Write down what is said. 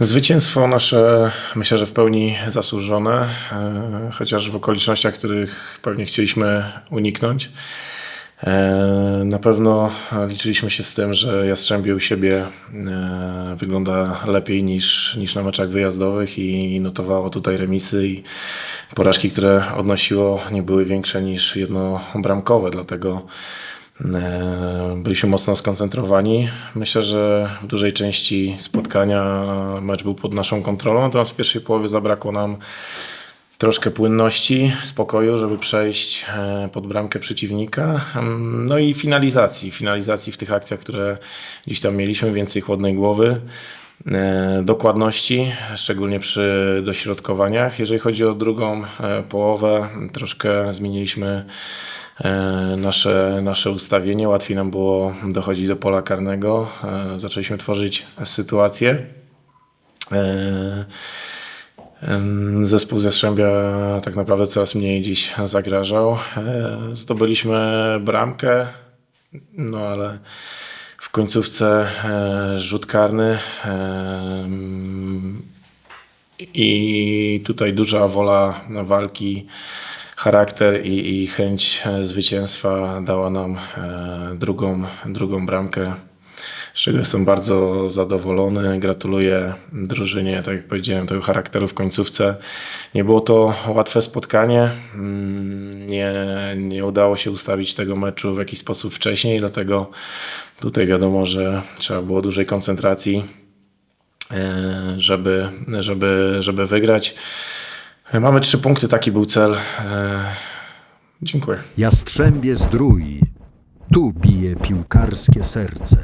Zwycięstwo nasze myślę, że w pełni zasłużone, e, chociaż w okolicznościach, których pewnie chcieliśmy uniknąć. E, Na pewno liczyliśmy się z tym, że Jastrzębie u siebie e, wygląda lepiej niż, niż na meczach wyjazdowych i notowało tutaj remisy i porażki, które odnosiło nie były większe niż jednobramkowe, dlatego Byliśmy mocno skoncentrowani. Myślę, że w dużej części spotkania mecz był pod naszą kontrolą, natomiast w pierwszej połowie zabrakło nam troszkę płynności, spokoju, żeby przejść e, pod bramkę przeciwnika. Mm, No i finalizacji, finalizacji w tych akcjach, które gdzieś tam mieliśmy, więcej chłodnej głowy. e, Dokładności, szczególnie przy dośrodkowaniach. Jeżeli chodzi o drugą e, połowę, troszkę zmieniliśmy e, nasze, nasze ustawienie. Łatwiej nam było dochodzić do pola karnego. E, Zaczęliśmy tworzyć sytuację. E, Zespół z Jastrzębia tak naprawdę coraz mniej dziś zagrażał. E, Zdobyliśmy bramkę, no ale w końcówce e, rzut karny. I tutaj duża wola walki, charakter i, i chęć e, zwycięstwa dała nam e, drugą, drugą bramkę, z czego jestem bardzo zadowolony. Gratuluję drużynie, tak jak powiedziałem, tego charakteru w końcówce. Nie było to łatwe spotkanie. Mm, Nie, nie udało się ustawić tego meczu w jakiś sposób wcześniej, dlatego tutaj wiadomo, że trzeba było dużej koncentracji e, żeby, żeby, żeby wygrać. E, Mamy trzy punkty, taki był cel. E, Dziękuję. Jastrzębie Zdrój. Tu bije piłkarskie serce.